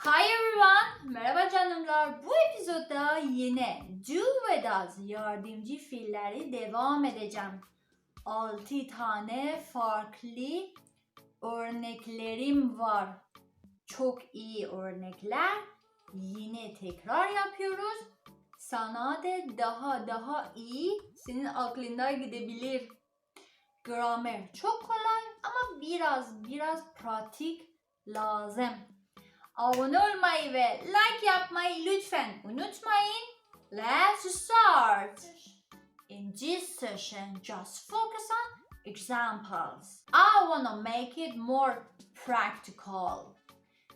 Hi everyone, merhaba canımlar. Bu epizodda yine do ve does yardımcı fiilleri devam edeceğim. 6 tane farklı örneklerim var. Çok iyi örnekler. Yine tekrar yapıyoruz. Sana da daha daha iyi senin aklında gidebilir. Gramer çok kolay ama biraz biraz pratik lazım. Abone olmayı ve like yapmayı lütfen unutmayın. Let's start. In this session, just focus on examples. I wanna make it more practical.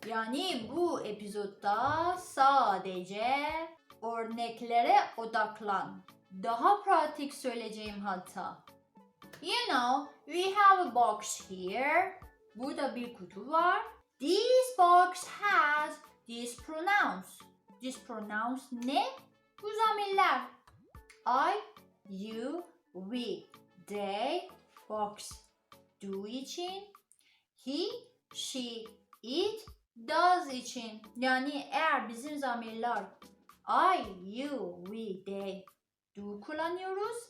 Yani bu epizodda sadece örneklere odaklan. Daha pratik söyleyeceğim hatta. You know, we have a box here. Burada bir kutu var. This box has these pronouns. These pronouns ne? Bu zamirler. I, you, we, they, box. Do için, he, she, it, does için. Yani eğer bizim zamirler I, you, we, they, do kullanıyoruz.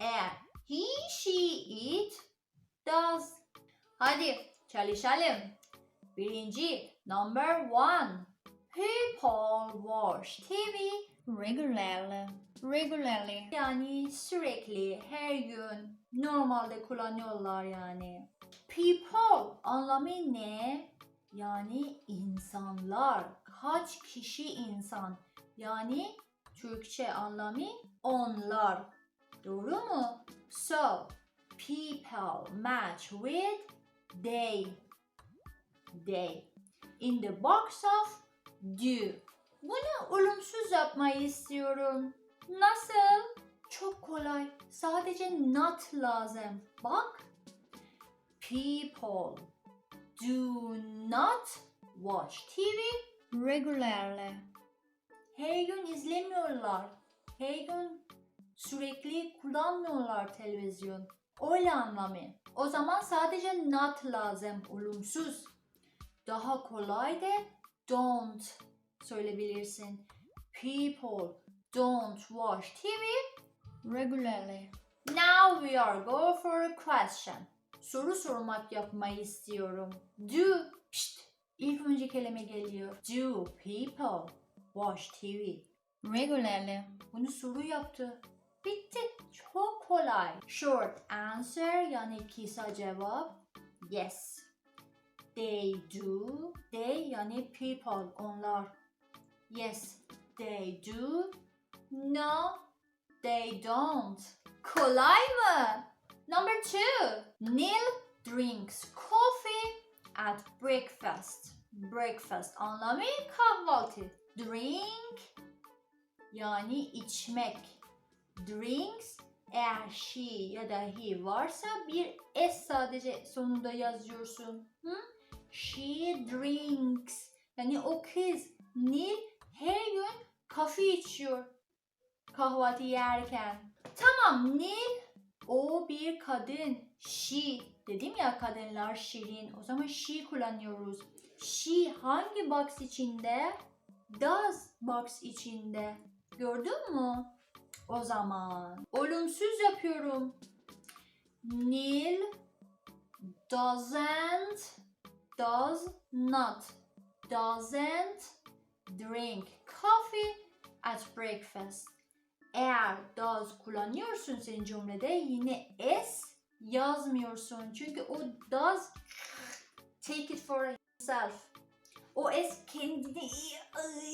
Eğer he, she, it, does. Hadi çalışalım. Birinci, number one. People watch TV regularly. Regularly. Yani sürekli, her gün, normalde kullanıyorlar yani. People anlamı ne? Yani insanlar. Kaç kişi insan? Yani Türkçe anlamı onlar. Doğru mu? So, people match with they. They. In the box of do. Bunu olumsuz yapmayı istiyorum. Nasıl? Çok kolay. Sadece not lazım. Bak. People do not watch TV regularly. Her gün izlemiyorlar. Her gün sürekli kullanmıyorlar televizyon. Öyle anlamı. O zaman sadece not lazım, olumsuz. Daha kolay de don't söyleyebilirsin. People don't watch TV regularly. Now we are go for a question. Soru sormak yapmayı istiyorum. Do, Şşt, ilk önce kelime geliyor. Do people watch TV regularly? Bunu soru yaptı. Bitti. Çok kolay. Short answer yani kısa cevap. Yes. They do. They yani people onlar. Yes, they do. No, they don't. Kolay mı? Number two. Neil drinks coffee at breakfast. Breakfast anlamı kahvaltı. Drink yani içmek. Drinks eğer she ya da he varsa bir s sadece sonunda yazıyorsun. Hı? She drinks. Yani o kız Nil her gün kahve içiyor kahvaltı yerken. Tamam Nil o bir kadın. She dedim ya kadınlar şirin. O zaman she kullanıyoruz. She hangi box içinde? Does box içinde. Gördün mü? O zaman olumsuz yapıyorum. Nil doesn't does not doesn't drink coffee at breakfast. Eğer does kullanıyorsun senin cümlede yine s yazmıyorsun. Çünkü o does take it for himself. O s kendini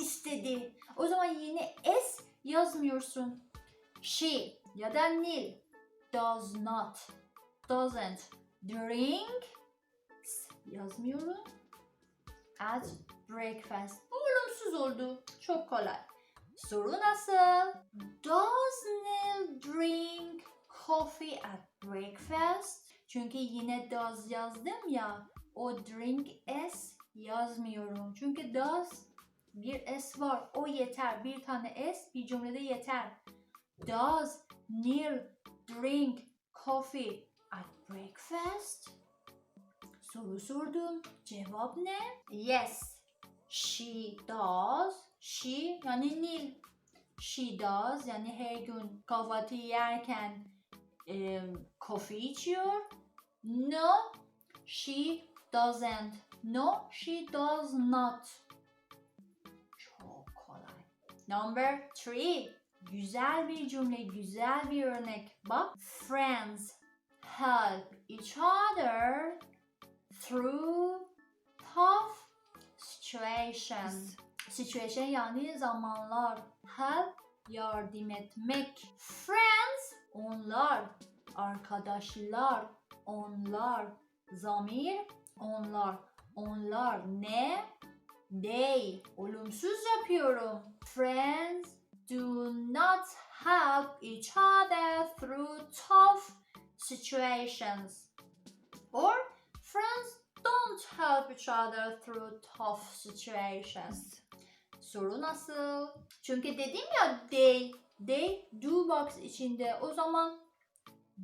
istedi. O zaman yine s yazmıyorsun. She ya da Nil does not doesn't drink yazmıyorum at breakfast. Bu olumsuz oldu. Çok kolay. Soru nasıl? Does Neil drink coffee at breakfast? Çünkü yine does yazdım ya. O drink s yazmıyorum. Çünkü does bir s var. O yeter. Bir tane s bir cümlede yeter. Does Neil drink coffee at breakfast? Soru sordum. Cevap ne? Yes. She does. She yani Nil. She does yani her gün kahvaltı yerken e, kofi içiyor. No, she doesn't. No, she does not. Çok kolay. Number three. Güzel bir cümle, güzel bir örnek. Bak, friends help each other through tough situations. Situation yani zamanlar. Help yardım etmek. Friends onlar. Arkadaşlar onlar. Zamir onlar. Onlar ne? They. Olumsuz yapıyorum. Friends do not help each other through tough situations. Or friends don't help each other through tough situations. Soru nasıl? Çünkü dedim ya they, they do box içinde. O zaman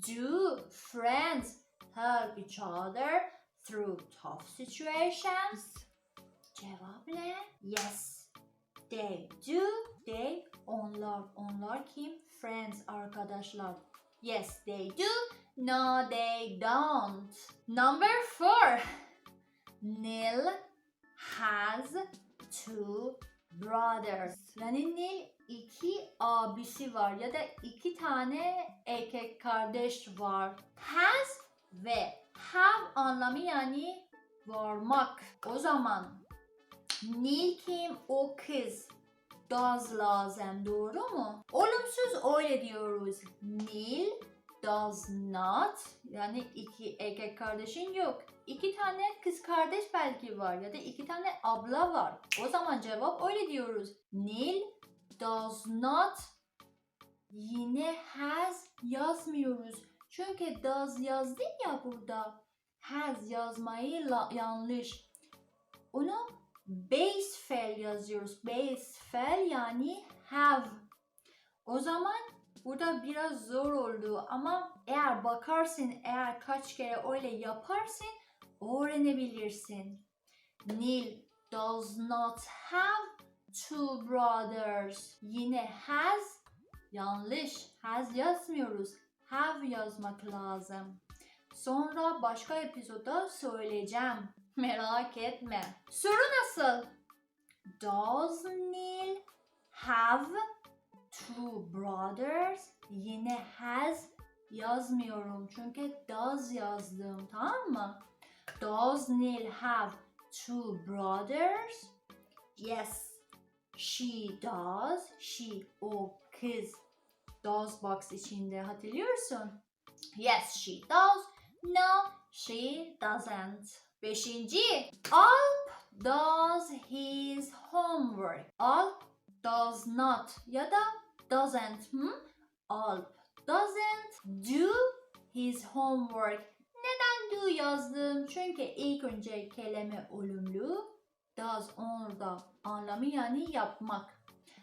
do friends help each other through tough situations? Cevap ne? Yes. They do. They onlar. Onlar kim? Friends arkadaşlar. Yes, they do. No, they don't. Number four. Neil has two brothers. Yani Nil iki abisi var ya da iki tane erkek kardeş var. Has ve have anlamı yani varmak. O zaman Nil kim? O kız. Does lazım doğru mu? Olumsuz öyle diyoruz. Nil does not yani iki erkek kardeşin yok. İki tane kız kardeş belki var ya da iki tane abla var. O zaman cevap öyle diyoruz. Nil does not yine has yazmıyoruz. Çünkü does yazdın ya burada. Has yazmayı yanlış. Onu base fel yazıyoruz. Base fel yani have. O zaman burada biraz zor oldu ama eğer bakarsın, eğer kaç kere öyle yaparsın öğrenebilirsin. Nil does not have two brothers. Yine has yanlış. Has yazmıyoruz. Have yazmak lazım. Sonra başka epizoda söyleyeceğim. Merak etme. Soru nasıl? Does Neil have two brothers? Yine has yazmıyorum çünkü does yazdım tamam mı? Does Neil have two brothers? Yes, she does. She o kız. Does box içinde hatırlıyorsun. Yes, she does. No, she doesn't. Beşinci. Alp does his homework. Alp does not ya da doesn't. Hmm? Alp doesn't do his homework. Neden do yazdım? Çünkü ilk önce kelime olumlu. Does orada anlamı yani yapmak.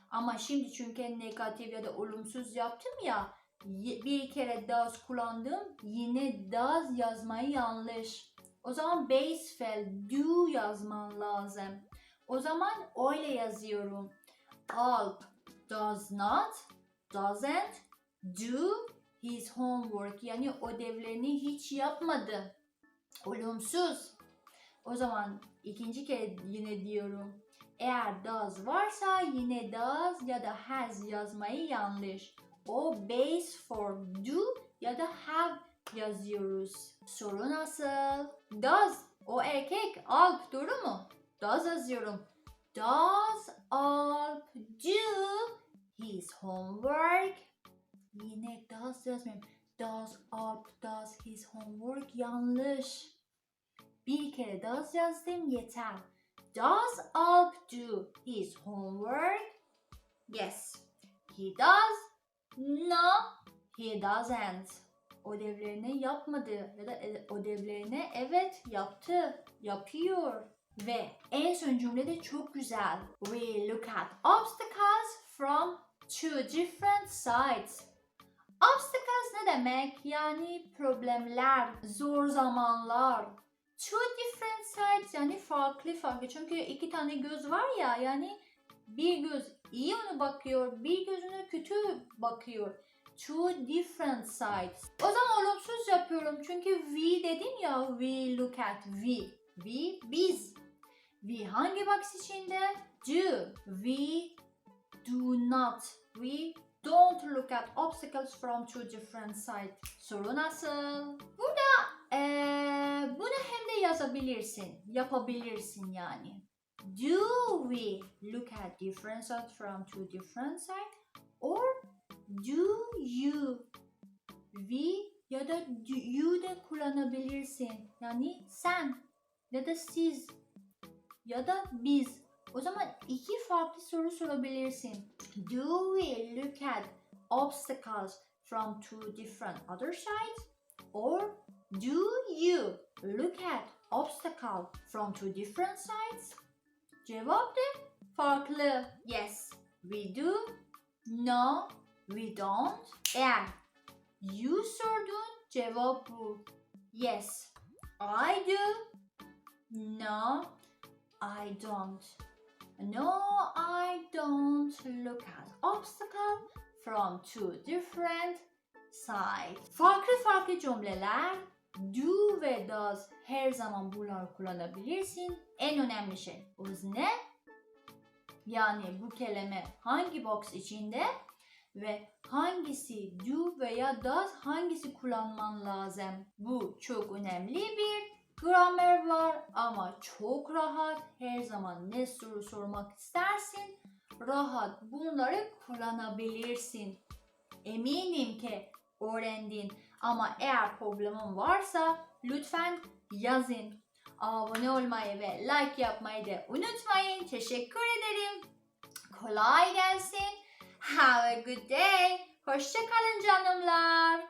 Ama şimdi çünkü negatif ya da olumsuz yaptım ya bir kere does kullandım yine does yazmayı yanlış. O zaman base fel do yazman lazım. O zaman öyle yazıyorum. Alp does not, doesn't do his homework. Yani ödevlerini hiç yapmadı. Olumsuz. O zaman ikinci kere yine diyorum. Eğer does varsa yine does ya da has yazmayı yanlış. O base for do ya da have yazıyoruz. Soru nasıl? Does o erkek Alp doğru mu? Does yazıyorum. Does Alp do his homework? Yine does yazmıyorum. Does Alp does his homework? Yanlış. Bir kere does yazdım yeter. Does Alp do his homework? Yes. He does. No, he doesn't. Ödevlerini yapmadı ya da e- ödevlerini evet yaptı, yapıyor. Ve en son cümle de çok güzel. We look at obstacles from two different sides. Obstacles ne demek? Yani problemler, zor zamanlar. two different sides yani farklı farklı. Çünkü iki tane göz var ya yani bir göz iyi onu bakıyor, bir gözüne kötü bakıyor. Two different sides. O zaman olumsuz yapıyorum çünkü we dedin ya we look at we. We biz. We hangi box içinde? Do. We do not. We don't look at obstacles from two different sides. Soru nasıl? Burada eee, bunu hem de yazabilirsin. Yapabilirsin yani. Do we look at differences from two different sides? Or do you? We ya da you de kullanabilirsin. Yani sen ya da siz ya da biz. O zaman iki farklı soru sorabilirsin. Do we look at obstacles from two different other sides? Or do you look at obstacle from two different sides? Cevap de farklı. Yes, we do. No, we don't. Eğer you sordun cevap bu. Yes, I do. No, I don't. No, I don't look at obstacle from two different sides. Farklı farklı cümleler do ve does her zaman bunları kullanabilirsin. En önemli şey özne yani bu kelime hangi box içinde ve hangisi do veya does hangisi kullanman lazım. Bu çok önemli bir gramer var ama çok rahat. Her zaman ne soru sormak istersin rahat bunları kullanabilirsin. Eminim ki öğrendin ama eğer problemin varsa lütfen yazın. Abone olmayı ve like yapmayı da unutmayın. Teşekkür ederim. Kolay gelsin. Have a good day. Hoşçakalın canımlar.